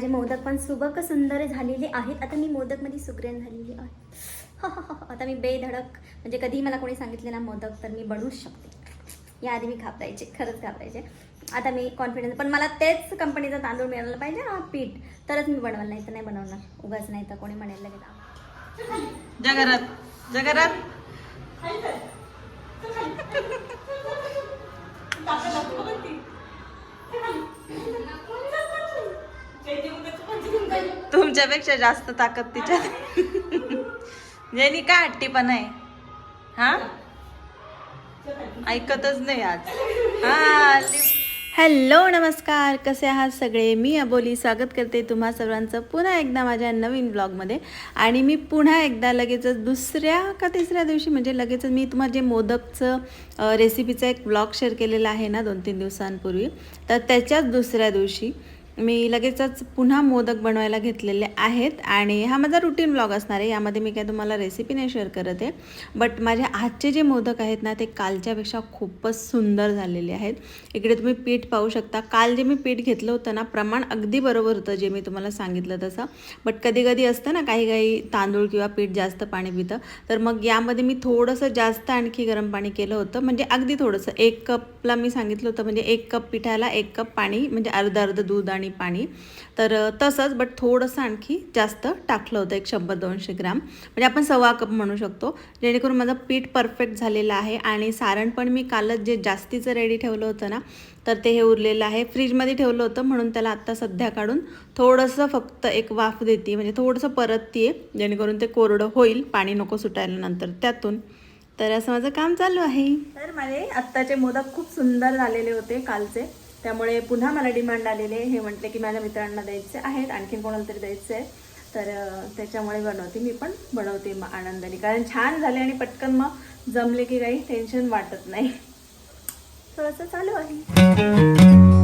माझे मोदक पण सुबक सुंदर झालेले आहेत आता मी मोदकमध्ये सुग्रण झालेली आहे आता मी बेधडक म्हणजे कधी मला कोणी सांगितले ना मोदक तर मी बनवूच शकते याआधी मी घाबरायचे खरंच घाबरायचे आता मी कॉन्फिडन्स पण मला तेच कंपनीचा तांदूळ मिळालं पाहिजे ना पीठ तरच मी बनवलं नाही तर नाही बनवणार उगाच नाही तर कोणी म्हणेल लगेच "आ, जगरात जगरात तुमच्यापेक्षा जास्त ताकद तिच्यात. जेनी काय हट्टीपणा आहे. हा? ऐकतच नाही आज. हा हॅलो नमस्कार. कसे आहात सगळे? मी अबोली. स्वागत करते तुम्हा सर्वांचं पुन्हा एकदा माझ्या नवीन ब्लॉगमध्ये. आणि मी पुन्हा एकदा लगेचच दुसऱ्या का तिसऱ्या दिवशी? म्हणजे लगेचच मी तुम्हाला जे मोदकचं रेसिपीचा एक ब्लॉग शेअर केलेला आहे ना दोन तीन दिवसांपूर्वी तर त्याच्याच दुसऱ्या दिवशी मी लगेचच पुन्हा मोदक बनवायला घेतलेले आहेत आणि हा माझा रुटीन ब्लॉग असणार आहे. यामध्ये मी काय तुम्हाला रेसिपी नाही शेअर करत आहे. बट माझे आजचे जे मोदक आहेत ना ते कालच्यापेक्षा खूपच सुंदर झालेले आहेत. इकडे तुम्ही पीठ पाहू शकता. काल जे मी पीठ घेतलं होतं ना प्रमाण अगदी बरोबर होतं जे मी तुम्हाला सांगितलं तसं. बट कधी कधी असतं ना काही काही तांदूळ किंवा पीठ जास्त पाणी पितं. तर मग यामध्ये मी थोडंसं जास्त आणखी गरम पाणी केलं होतं. म्हणजे अगदी थोडंसं. एक कपला मी सांगितलं होतं म्हणजे एक कप पिठाला एक कप पाणी म्हणजे अर्ध अर्धं दूध आणि पाणी. तर तसंच बट थोडंसं आणखी जास्त टाकलं होतं एक शंभर दोनशे ग्राम. म्हणजे आपण सव्वा कप म्हणू शकतो. जेणेकरून माझं पीठ परफेक्ट झालेलं आहे आणि सारण पण मी कालच जे जास्तीचं रेडी ठेवलं होतं ना तर ते हे उरलेलं आहे. फ्रीजमध्ये ठेवलं होतं म्हणून त्याला आत्ता सध्या काढून थोडंसं फक्त एक वाफ देते. म्हणजे थोडंसं परतते जेणेकरून ते कोरडं होईल पाणी नको सुटायला नंतर त्यातून. तर असं माझं काम चालू आहे. तर माझे आत्ताचे मोदक खूप सुंदर झालेले होते कालचे. त्यामुळे पुन्हा मला डिमांड आलेले हे म्हटले की माझ्या मित्रांना द्यायचे आहेत. आणखीन कोणाला तरी द्यायचे आहे. तर त्याच्यामुळे बनवते मी पण. बनवते मग आनंदाने. कारण छान झाले आणि पटकन मग जमले की काही टेन्शन वाटत नाही. थोडंसं चालू आहे.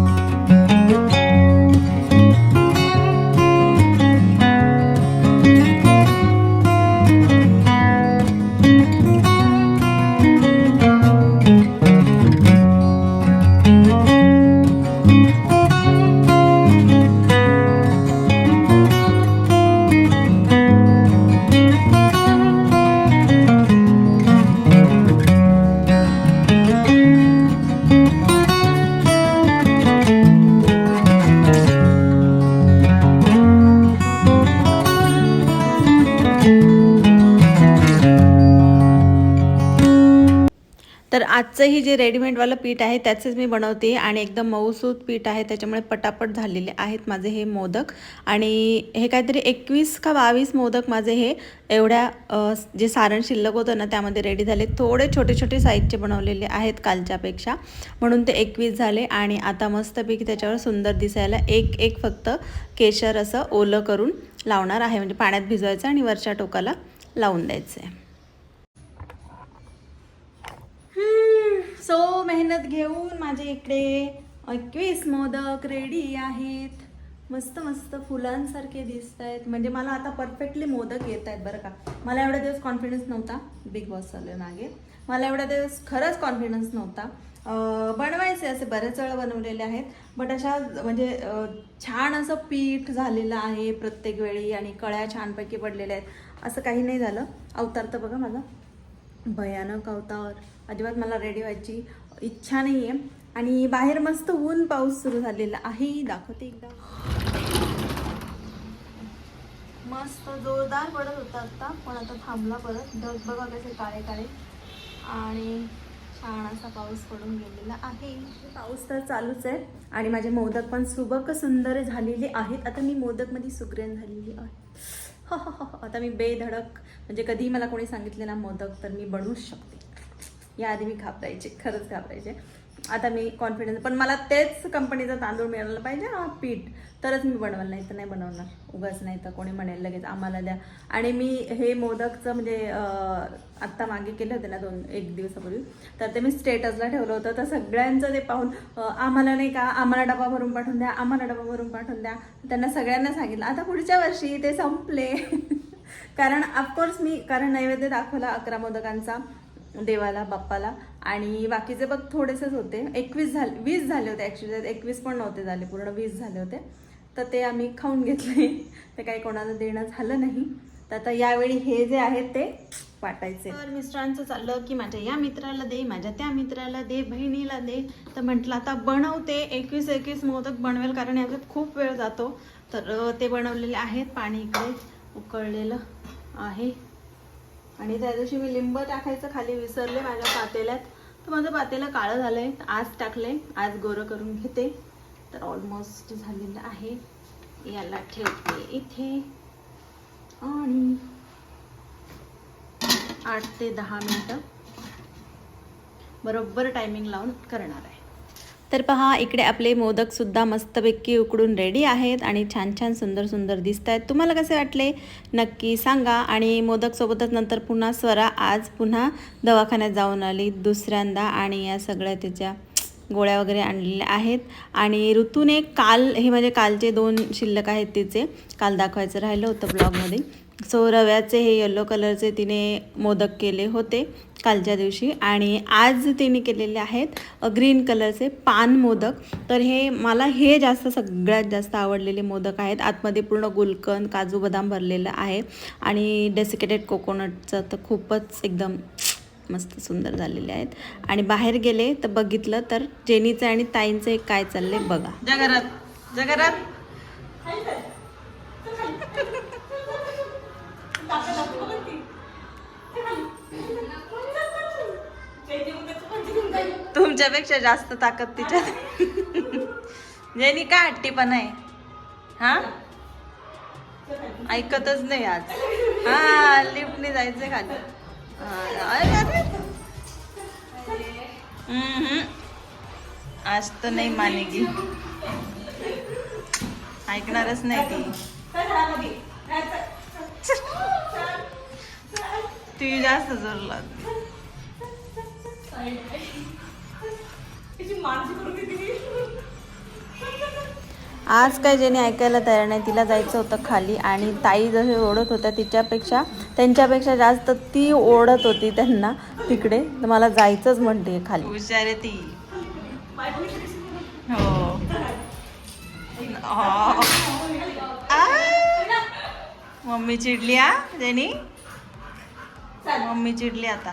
तर आजचंही जे रेडीमेडवालं पीठ आहे त्याचेच मी बनवते आणि एकदम मऊसूत पीठ आहे त्याच्यामुळे पटापट झालेले आहेत माझे हे मोदक. आणि हे काहीतरी एकवीस का बावीस मोदक माझे हे एवढ्या जे सारण शिल्लक होतं ना त्यामध्ये रेडी झाले. थोडे छोटे छोटे साईजचे बनवलेले आहेत कालच्यापेक्षा म्हणून ते एकवीस झाले आणि आता मस्तपैकी त्याच्यावर सुंदर दिसायला एक एक फक्त केशर असं ओलं करून लावणार आहे. म्हणजे पाण्यात भिजवायचं आणि वरच्या टोकाला लावून द्यायचं आहे सो मेहनत घेऊन माझे इकडे एकवीस मोदक रेडी आहेत. मस्त मस्त फुलांसारखे दिसत आहेत म्हणजे मला आता परफेक्टली मोदक येत आहेत बरं का. मला एवढा दिवस कॉन्फिडन्स नव्हता. बिग बॉस चालू मागे. मला एवढा दिवस खरंच कॉन्फिडन्स नव्हता. बनवायचे असे बरेच वेळा बनवलेले आहेत. बट अशा म्हणजे छान असं पीठ झालेलं आहे प्रत्येक वेळी आणि कळ्या छानपैकी पडलेल्या आहेत. असं काही नाही झालं. अवतार तर बघा माझा. भयानक अवतार. अजिबात मला रेडी व्हायची इच्छा नाही आहे आणि बाहेर मस्त ऊन पाऊस सुरू झालेला आहे. दाखवते एकदा. मस्त जोरदार पडत होता आता पण आता थांबला परत. ढग बघा कसे काळे काळे. आणि छान असा पाऊस पडून गेलेला आहे. पाऊस तर चालूच आहे. आणि माझे मोदक पण सुबक सुंदर झालेले आहेत. आता मी मोदकमध्ये सुग्रण झालेली आहे. आता मी बेधडक. म्हणजे कधीही मला कोणी सांगितले ना मोदक तर मी बनवूच शकते. याआधी मी घाबरायचे खरंच घाबरायचे. आता मी कॉन्फिडन्स पण मला तेच कंपनीचा तांदूळ मिळालं पाहिजे हा पीठ. तरच मी बनवलं नाही तर नाही बनवणार. उगाच नाही तर कोणी म्हणेल लगेच आम्हाला द्या. आणि मी हे मोदकचं म्हणजे आत्ता मागे केलं होतं ना दोन एक दिवसापूर्वी तर ते मी स्टेटसला ठेवलं होतं. तर सगळ्यांचं ते पाहून आम्हाला नाही का आम्हाला डबा भरून पाठवून द्या आम्हाला डबा भरून पाठवून द्या. त्यांना सगळ्यांना सांगितलं आता पुढच्या वर्षी ते संपले. कारण ऑफकोर्स मी कारण नैवेद्य दाखवला अकरा मोदकांचा. देवाला बाप्पाला. आणि बाकीचे बघ थोडेसेच होते. एकवीस झाले वीस झाले होते ॲक्च्युली एकवीस पण नव्हते झाले पूर्ण वीस झाले होते. तर ते आम्ही खाऊन घेतले. ते काही कोणाला देणं झालं नाही. तर आता यावेळी हे जे आहे ते वाटायचे. तर मिस्टरांचं चाललं की माझ्या या मित्राला दे माझ्या त्या मित्राला दे बहिणीला दे. तर म्हटलं आता बनवते. एकवीस एकवीस मोदक बनवेल कारण याच्यात खूप वेळ जातो. तर ते बनवलेले आहेत. पाणी इकडे उकळलेलं आहे. आणि त्या दिवशी मी लिंब टाकायचं खाली विसरले माझ्या पातेल्यात. तर माझं पातेलं काळं झालंय आज टाकले आज गोरं करून घेते. तर ऑलमोस्ट झालेलं आहे. याला ठेवते इथे. आणि आठ ते दहा मिनटं बरोबर टायमिंग लावून करणार आहे. तर पहा इकडे आपले मोदकसुद्धा मस्तपैकी उकडून रेडी आहेत आणि छान छान सुंदर सुंदर दिसत आहेत तुम्हाला कसे वाटले? नक्की सांगा. आणि मोदकसोबतच नंतर पुन्हा स्वरा. आज पुन्हा दवाखान्यात जाऊन आली दुसऱ्यांदा आणि या सगळ्या त्याच्या गोळ्या वगैरे आणलेल्या आहेत. आणि ऋतूने काल हे म्हणजे कालचे दोन शिल्लक आहेत तिचे. काल दाखवायचं राहिलं होतं ब्लॉगमध्ये सो रव्याचे हे येलो कलरचे तिने मोदक केले होते. कालच्या दिवशी आणि आज तिने केलेले आहेत ग्रीन कलरचे पान मोदक. तर हे मला हे जास्त सगळ्यात जास्त आवडलेले मोदक आहेत. आतमध्ये पूर्ण गुलकंद काजू बदाम भरलेलं आहे आणि डेसिकेटेड कोकोनटचं तर खूपच एकदम मस्त सुंदर झालेले आहेत. आणि बाहेर गेले तर बघितलं तर जेनीचं आणि ताईंचं एक काय चाललंय बघा. जगरात जगरात तुमच्यापेक्षा जास्त ताकद तिच्यात जेनी काय हट्टीपणा आहे? हा? ऐकतच नाही आज. हा लिफ्टने जायचंय खाली. आज तर नाही मानेगी. ऐकणारच नाही ती. ती जास्त जोर लागते आज काय जेने ऐकायला तयार नाही तिला जायचं होतं खाली आणि ताई जसे ओढत होत्या तिच्यापेक्षा त्यांच्यापेक्षा जास्त ती ओढत होती त्यांना तिकडे. तर मला जायचंच म्हणते खाली. हुशार ती. हो. हो. मम्मी चिडली हा मम्मी चिडली आता.